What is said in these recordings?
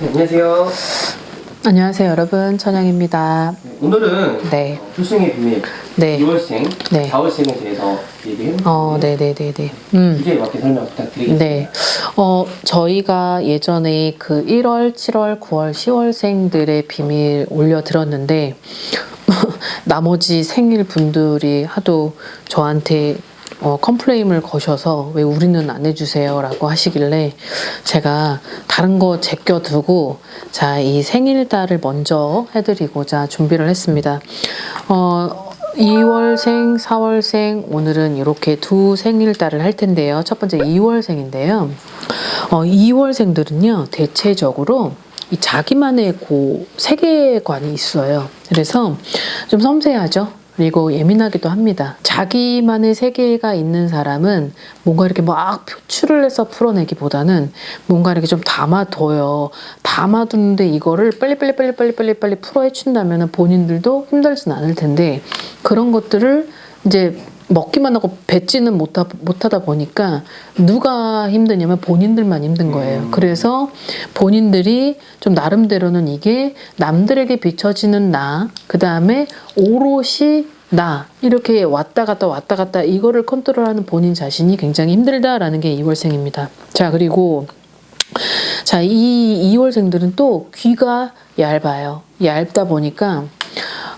네, 안녕하세요. 안녕하세요, 여러분. 천영입니다. 네, 오늘은 네. 어, 출생의 비밀 네. 6월생, 네. 4월생에 대해서 얘기해 볼게요. 어, 네 네 네 네. 음. 주제에 맞게 설명 부탁드리겠습니다. 네. 어, 저희가 예전에 그 1월, 7월, 9월, 10월생들의 비밀 올려드렸는데, 나머지 생일 분들이 하도 저한테 어, 컴플레임을 거셔서 왜 우리는 안 해주세요 라고 하시길래 제가 다른 거 제껴두고 자, 이 생일달을 먼저 해드리고자 준비를 했습니다. 어, 2월생, 4월생, 오늘은 이렇게 두 생일달을 할 텐데요. 첫 번째 2월생인데요. 어, 2월생들은요, 대체적으로 이 자기만의 고 세계관이 있어요. 그래서 좀 섬세하죠. 그리고 예민하기도 합니다. 자기만의 세계가 있는 사람은 뭔가 이렇게 막 표출을 해서 풀어내기보다는 뭔가 이렇게 좀 담아둬요. 담아두는데 이거를 빨리빨리 빨리빨리 빨리빨리 풀어 헤친다면 본인들도 힘들진 않을 텐데 그런 것들을 이제 먹기만 하고 뱉지는 못하, 못하다 보니까 누가 힘드냐면 본인들만 힘든 거예요. 그래서 본인들이 좀 나름대로는 이게 남들에게 비춰지는 나, 그 다음에 오롯이 나 이렇게 왔다 갔다 왔다 갔다 이거를 컨트롤하는 본인 자신이 굉장히 힘들다라는 게 2월생입니다. 자 그리고 자 이 2월생들은 또 귀가 얇아요. 얇다 보니까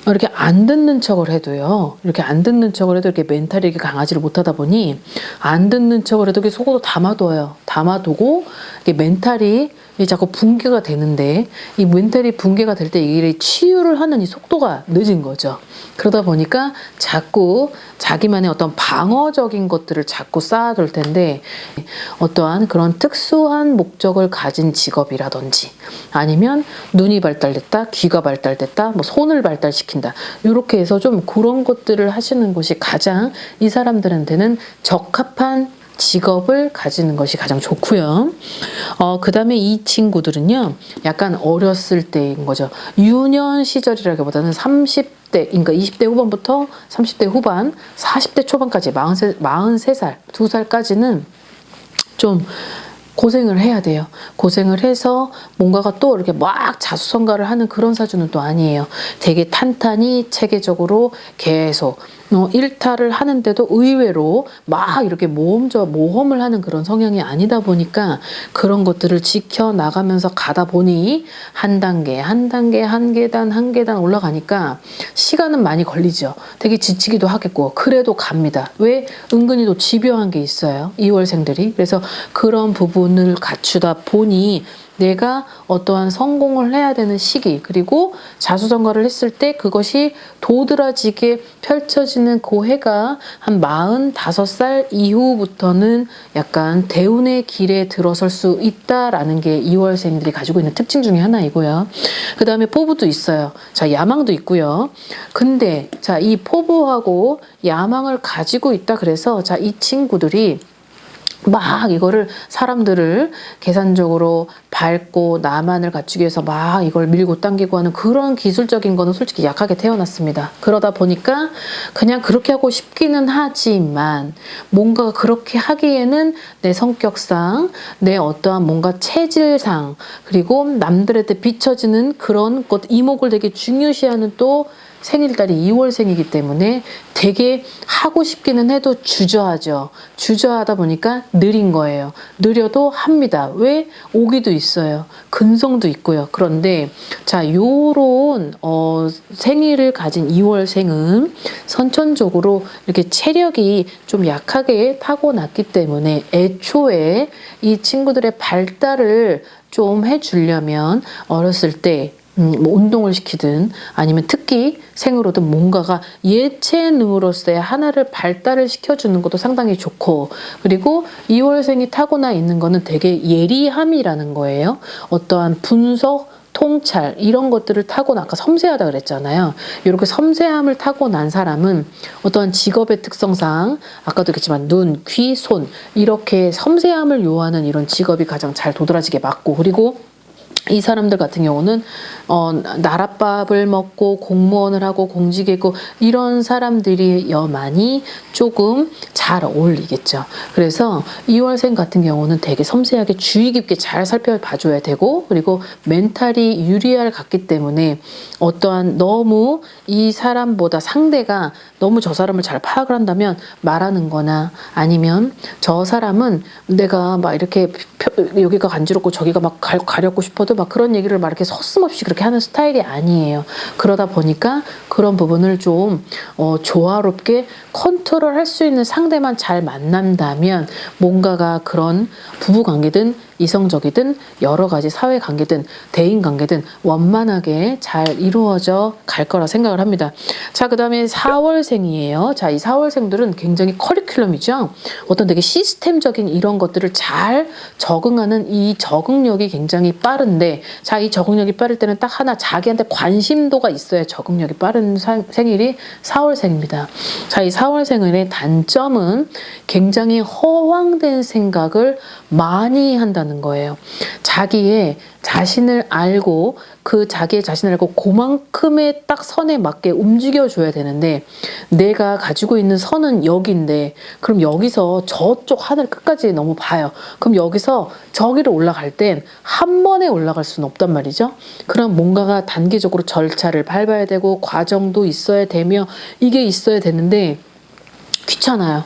이렇게 안 듣는 척을 해도요. 이렇게 안 듣는 척을 해도 이렇게 멘탈이 이렇게 강하지를 못하다 보니 안 듣는 척을 해도 이렇게 속으로 담아둬요. 담아두고 이게 멘탈이 자꾸 붕괴가 되는데 이 멘탈이 붕괴가 될 때 이게 치유를 하는 이 속도가 늦은 거죠. 그러다 보니까 자꾸 자기만의 어떤 방어적인 것들을 자꾸 쌓아둘 텐데 어떠한 그런 특수한 목적을 가진 직업이라든지 아니면 눈이 발달됐다, 귀가 발달됐다, 뭐 손을 발달시 킨다 이렇게 해서 좀 그런 것들을 하시는 것이 가장 이 사람들한테는 적합한 직업을 가지는 것이 가장 좋고요. 어, 그 다음에 이 친구들은요, 약간 어렸을 때인 거죠. 유년 시절이라기보다는 30대, 그러니까 20대 후반부터 30대 후반, 40대 초반까지 43, 43살, 2살까지는 좀 고생을 해야 돼요. 고생을 해서 뭔가가 또 이렇게 막 자수성가를 하는 그런 사주는 또 아니에요. 되게 탄탄히 체계적으로 계속 어, 일탈을 하는데도 의외로 막 이렇게 모험저 모험을 하는 그런 성향이 아니다 보니까 그런 것들을 지켜 나가면서 가다 보니 한 단계 한 단계 한 계단 한 계단 올라가니까 시간은 많이 걸리죠. 되게 지치기도 하겠고 그래도 갑니다. 왜 은근히 또 집요한 게 있어요. 2월생들이 그래서 그런 부분을 갖추다 보니 내가 어떠한 성공을 해야 되는 시기 그리고 자수성가를 했을 때 그것이 도드라지게 펼쳐지는 그 해가 한 45살 이후부터는 약간 대운의 길에 들어설 수 있다라는 게 2월생들이 가지고 있는 특징 중에 하나이고요. 그 다음에 포부도 있어요. 자, 야망도 있고요. 근데 자, 이 포부하고 야망을 가지고 있다 그래서 자, 이 친구들이 막 이거를 사람들을 계산적으로 밟고 나만을 갖추기 위해서 막 이걸 밀고 당기고 하는 그런 기술적인 거는 솔직히 약하게 태어났습니다. 그러다 보니까 그냥 그렇게 하고 싶기는 하지만 뭔가 그렇게 하기에는 내 성격상 내 어떠한 뭔가 체질상 그리고 남들한테 비춰지는 그런 것 이목을 되게 중요시하는 또 생일달이 2월생이기 때문에 되게 하고 싶기는 해도 주저하죠. 주저하다 보니까 느린 거예요. 느려도 합니다. 왜? 오기도 있어요. 근성도 있고요. 그런데 자, 요런 어, 생일을 가진 2월생은 선천적으로 이렇게 체력이 좀 약하게 타고났기 때문에 애초에 이 친구들의 발달을 좀 해주려면 어렸을 때 음, 뭐 운동을 시키든 아니면 특히 생으로든 뭔가가 예체능으로서의 하나를 발달을 시켜주는 것도 상당히 좋고 그리고 2월생이 타고나 있는 거는 되게 예리함이라는 거예요. 어떠한 분석 통찰 이런 것들을 타고난 아까 섬세하다 그랬잖아요. 이렇게 섬세함을 타고난 사람은 어떠한 직업의 특성상 아까도 얘기했지만 눈, 귀, 손 이렇게 섬세함을 요하는 이런 직업이 가장 잘 도드라지게 맞고 그리고 이 사람들 같은 경우는 어, 나랏밥을 먹고 공무원을 하고 공직에 있고 이런 사람들이여만이 조금 잘 어울리겠죠. 그래서 2월생 같은 경우는 되게 섬세하게 주의 깊게 잘 살펴봐줘야 되고 그리고 멘탈이 유리할 같기 때문에 어떠한 너무 이 사람보다 상대가 너무 저 사람을 잘 파악을 한다면 말하는 거나 아니면 저 사람은 내가 막 이렇게 펴- 여기가 간지럽고 저기가 막 가, 가렵고 싶어도 막 그런 얘기를 막 이렇게 서슴없이 그렇게 하는 스타일이 아니에요. 그러다 보니까 그런 부분을 좀 어, 조화롭게 컨트롤 할 수 있는 상대만 잘 만난다면 뭔가가 그런 부부 관계든 이성적이든 여러 가지 사회 관계든 대인 관계든 원만하게 잘 이루어져 갈 거라 생각을 합니다. 자, 그 다음에 4월생이에요. 자, 이 4월생들은 굉장히 커리큘럼이죠. 어떤 되게 시스템적인 이런 것들을 잘 적응하는 이 적응력이 굉장히 빠른데, 자, 이 적응력이 빠를 때는 딱 하나 자기한테 관심도가 있어야 적응력이 빠른 사- 생일이 4월생입니다. 자, 이 4월생의 단점은 굉장히 허황된 생각을 많이 한다는 거예요. 자기의 자신을 알고 그 자기의 자신을 알고 그만큼의 딱 선에 맞게 움직여 줘야 되는데 내가 가지고 있는 선은 여기인데 그럼 여기서 저쪽 하늘 끝까지 너무 봐요. 그럼 여기서 저기를 올라갈 땐 한 번에 올라갈 수는 없단 말이죠. 그럼 뭔가가 단계적으로 절차를 밟아야 되고 과정도 있어야 되며 이게 있어야 되는데 귀찮아요.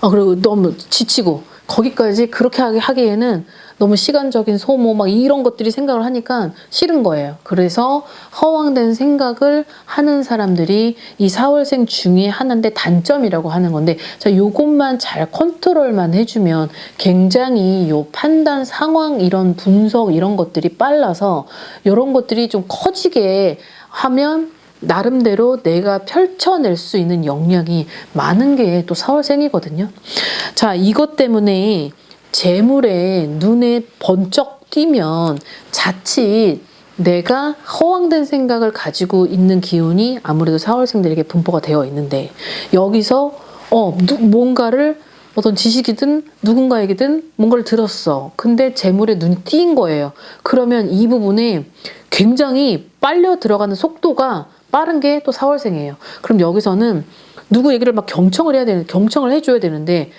아, 그리고 너무 지치고 거기까지 그렇게 하기- 하기에는 너무 시간적인 소모 막 이런 것들이 생각을 하니까 싫은 거예요. 그래서 허황된 생각을 하는 사람들이 이 4월생 중에 하나인데 단점이라고 하는 건데 자 요것만 잘 컨트롤만 해주면 굉장히 요 판단 상황 이런 분석 이런 것들이 빨라서 이런 것들이 좀 커지게 하면 나름대로 내가 펼쳐낼 수 있는 역량이 많은 게또 4월생이거든요. 자, 이것 때문에 재물에 눈에 번쩍 띄면 자칫 내가 허황된 생각을 가지고 있는 기운이 아무래도 4월생들에게 분포가 되어 있는데 여기서 어, 누- 뭔가를 어떤 지식이든 누군가에게든 뭔가를 들었어. 근데 재물에 눈이 띄인 거예요. 그러면 이 부분에 굉장히 빨려 들어가는 속도가 빠른 게 또 4월생이에요. 그럼 여기서는 누구 얘기를 막 경청을 해야 되는, 경청을 해줘야 되는데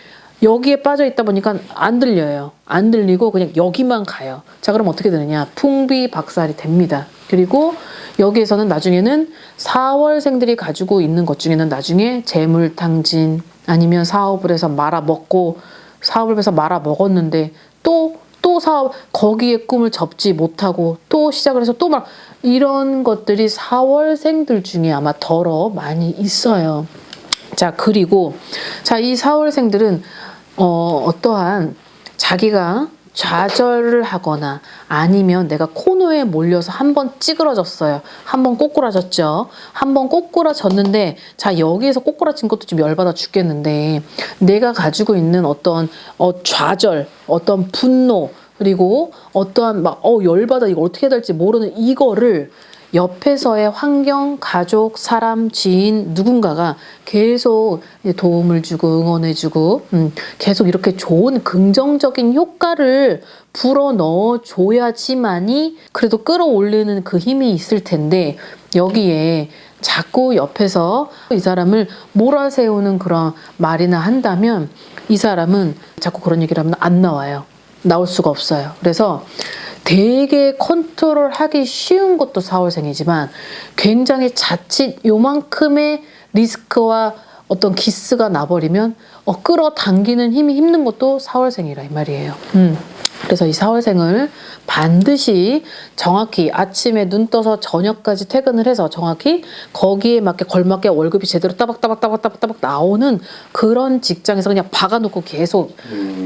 여기에 빠져 있다 보니까 안 들려요. 안 들리고 그냥 여기만 가요. 자, 그럼 어떻게 되느냐? 풍비 박살이 됩니다. 그리고 여기에서는 나중에는 4월생들이 가지고 있는 것 중에는 나중에 재물탕진 아니면 사업을 해서 말아 먹고 사업을 해서 말아 먹었는데 또또 사업 거기에 꿈을 접지 못하고 또 시작을 해서 또 막 이런 것들이 4월생들 중에 아마 덜어 많이 있어요. 자 그리고 자 이 4월생들은 어 어떠한 자기가 좌절을 하거나 아니면 내가 코너에 몰려서 한 번 찌그러졌어요. 한 번 꼬꾸라졌죠. 한 번 꼬꾸라졌는데 자 여기에서 꼬꾸라진 것도 좀 열받아 죽겠는데 내가 가지고 있는 어떤 어 좌절, 어떤 분노 그리고 어떠한 막 어 열받아 이거 어떻게 해야 될지 모르는 이거를 옆에서의 환경, 가족, 사람, 지인 누군가가 계속 도움을 주고 응원해주고 음, 계속 이렇게 좋은 긍정적인 효과를 불어 넣어 줘야지만이 그래도 끌어올리는 그 힘이 있을 텐데 여기에 자꾸 옆에서 이 사람을 몰아세우는 그런 말이나 한다면 이 사람은 자꾸 그런 얘기를 하면 안 나와요. 나올 수가 없어요. 그래서 되게 컨트롤 하기 쉬운 것도 4월생이지만 굉장히 자칫 요만큼의 리스크와 어떤 기스가 나버리면 어, 끌어당기는 힘이 힘든 것도 4월생이라 이 말이에요. 음. 그래서 이 4월생을 반드시 정확히 아침에 눈 떠서 저녁까지 퇴근을 해서 정확히 거기에 맞게 걸맞게 월급이 제대로 따박따박따박따박따박 나오는 그런 직장에서 그냥 박아놓고 계속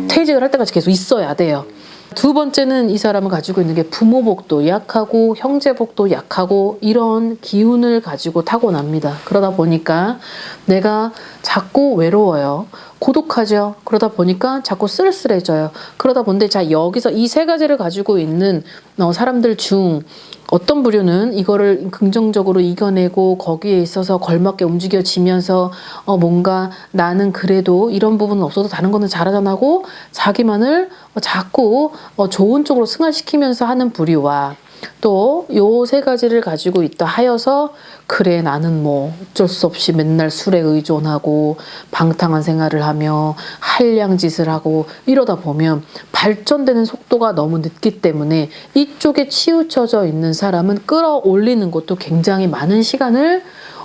퇴직을 할 때까지 계속 있어야 돼요. 두 번째는 이 사람은 가지고 있는 게 부모복도 약하고 형제복도 약하고 이런 기운을 가지고 타고납니다. 그러다 보니까 내가 자꾸 외로워요. 고독하죠. 그러다 보니까 자꾸 쓸쓸해져요. 그러다 보는데 자 여기서 이 세 가지를 가지고 있는 어, 사람들 중 어떤 부류는 이거를 긍정적으로 이겨내고 거기에 있어서 걸맞게 움직여지면서 어 뭔가 나는 그래도 이런 부분은 없어도 다른 거는 잘하잖아고 자기만을 어, 자꾸 어 좋은 쪽으로 승화시키면서 하는 부류와 또 요 세 가지를 가지고 있다 하여서 그래 나는 뭐 어쩔 수 없이 맨날 술에 의존하고 방탕한 생활을 하며 한량짓을 하고 이러다 보면 발전되는 속도가 너무 늦기 때문에 이쪽에 치우쳐져 있는 사람은 끌어올리는 것도 굉장히 많은 시간을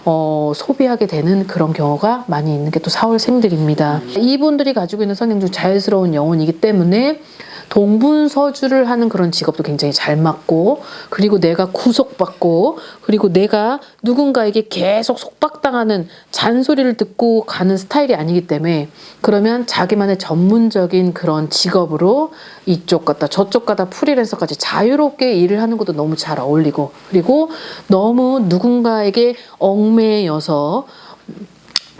어, 소비하게 되는 그런 경우가 많이 있는 게 또 4월생들입니다. 이분들이 가지고 있는 성향 중 자연스러운 영혼이기 때문에 동분서주를 하는 그런 직업도 굉장히 잘 맞고 그리고 내가 구속받고 그리고 내가 누군가에게 계속 속박당하는 잔소리를 듣고 가는 스타일이 아니기 때문에 그러면 자기만의 전문적인 그런 직업으로 이쪽 갔다 저쪽 갔다 프리랜서까지 자유롭게 일을 하는 것도 너무 잘 어울리고 그리고 너무 누군가에게 얽매여서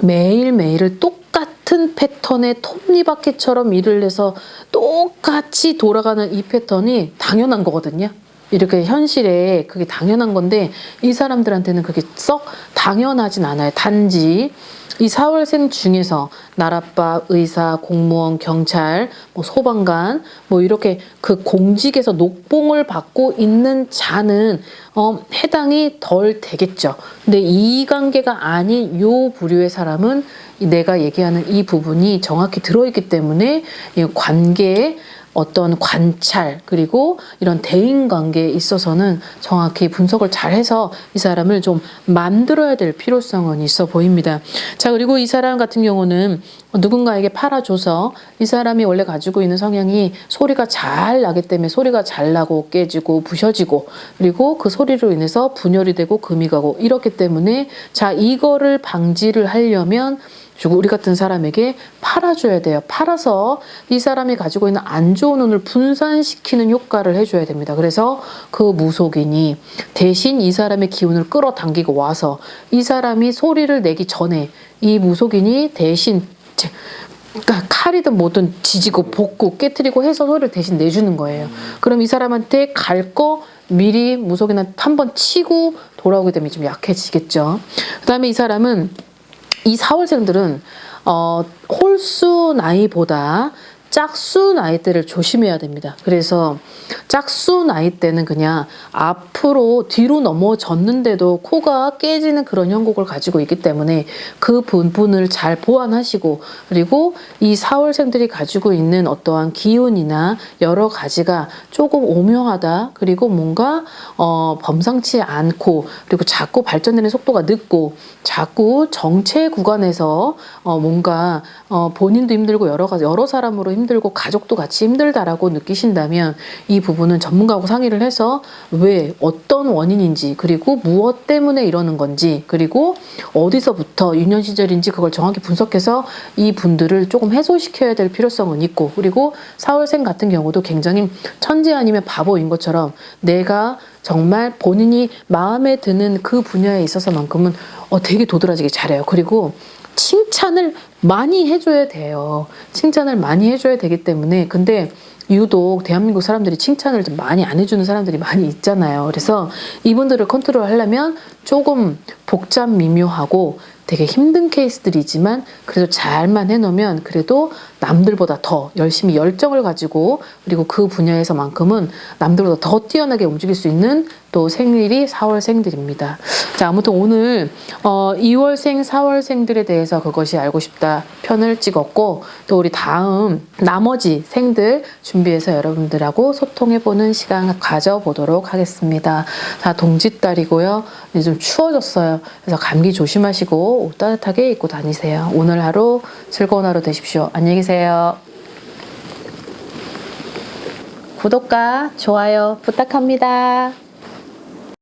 매일매일을 똑 같은 패턴의 톱니바퀴처럼 일을 해서 똑같이 돌아가는 이 패턴이 당연한 거거든요. 이렇게 현실에 그게 당연한 건데 이 사람들한테는 그게 썩 당연하진 않아요. 단지 이 4월생 중에서 나라밥, 의사, 공무원, 경찰, 뭐 소방관, 뭐 이렇게 그 공직에서 녹봉을 받고 있는 자는 어, 해당이 덜 되겠죠. 근데 이 관계가 아닌 요 부류의 사람은 이 내가 얘기하는 이 부분이 정확히 들어있기 때문에 이 관계에 어떤 관찰 그리고 이런 대인 관계에 있어서는 정확히 분석을 잘 해서 이 사람을 좀 만들어야 될 필요성은 있어 보입니다. 자, 그리고 이 사람 같은 경우는 누군가에게 팔아줘서 이 사람이 원래 가지고 있는 성향이 소리가 잘 나기 때문에 소리가 잘 나고 깨지고 부셔지고 그리고 그 소리로 인해서 분열이 되고 금이 가고 이렇기 때문에 자, 이거를 방지를 하려면 주고 우리 같은 사람에게 팔아줘야 돼요. 팔아서 이 사람이 가지고 있는 안 좋은 운을 분산시키는 효과를 해줘야 됩니다. 그래서 그 무속인이 대신 이 사람의 기운을 끌어당기고 와서 이 사람이 소리를 내기 전에 이 무속인이 대신 제- 그러니까 칼이든 뭐든 지지고 볶고 깨뜨리고 해서 소리를 대신 내주는 거예요. 그럼 이 사람한테 갈 거 미리 무속인한테 한 번 치고 돌아오게 되면 좀 약해지겠죠. 그 다음에 이 사람은 이 4월생들은 어, 홀수 나이보다 짝수 나이 때를 조심해야 됩니다. 그래서 짝수 나이 때는 그냥 앞으로 뒤로 넘어졌는데도 코가 깨지는 그런 형국을 가지고 있기 때문에 그 부분을 잘 보완하시고 그리고 이 4월생들이 가지고 있는 어떠한 기운이나 여러 가지가 조금 오묘하다 그리고 뭔가 어, 범상치 않고 그리고 자꾸 발전되는 속도가 늦고 자꾸 정체 구간에서 어, 뭔가 어, 본인도 힘들고 여러 가지 여러 사람으로 힘 들고 가족도 같이 힘들다라고 느끼신다면 이 부분은 전문가하고 상의를 해서 왜 어떤 원인인지 그리고 무엇 때문에 이러는 건지 그리고 어디서부터 유년 시절인지 그걸 정확히 분석해서 이 분들을 조금 해소시켜야 될 필요성은 있고 그리고 사월생 같은 경우도 굉장히 천재 아니면 바보인 것처럼 내가 정말 본인이 마음에 드는 그 분야에 있어서만큼은 어, 되게 도드라지게 잘해요. 그리고 칭찬을 많이 해줘야 돼요. 칭찬을 많이 해줘야 되기 때문에 근데 유독 대한민국 사람들이 칭찬을 좀 많이 안 해주는 사람들이 많이 있잖아요. 그래서 이분들을 컨트롤 하려면 조금 복잡 미묘하고 되게 힘든 케이스들이지만 그래도 잘만 해놓으면 그래도 남들보다 더 열심히 열정을 가지고 그리고 그 분야에서만큼은 남들보다 더 뛰어나게 움직일 수 있는 또 생일이 4월생들입니다. 자, 아무튼 오늘 어, 2월생, 4월생들에 대해서 그것이 알고 싶다 편을 찍었고 또 우리 다음 나머지 생들 준비해서 여러분들하고 소통해보는 시간 가져보도록 하겠습니다. 자, 동짓달이고요. 이제 좀 추워졌어요. 그래서 감기 조심하시 고 옷 따뜻하게 입고 다니세요. 오늘 하루 즐거운 하루 되십시오. 안녕히 계세요. 구독과 좋아요 부탁합니다.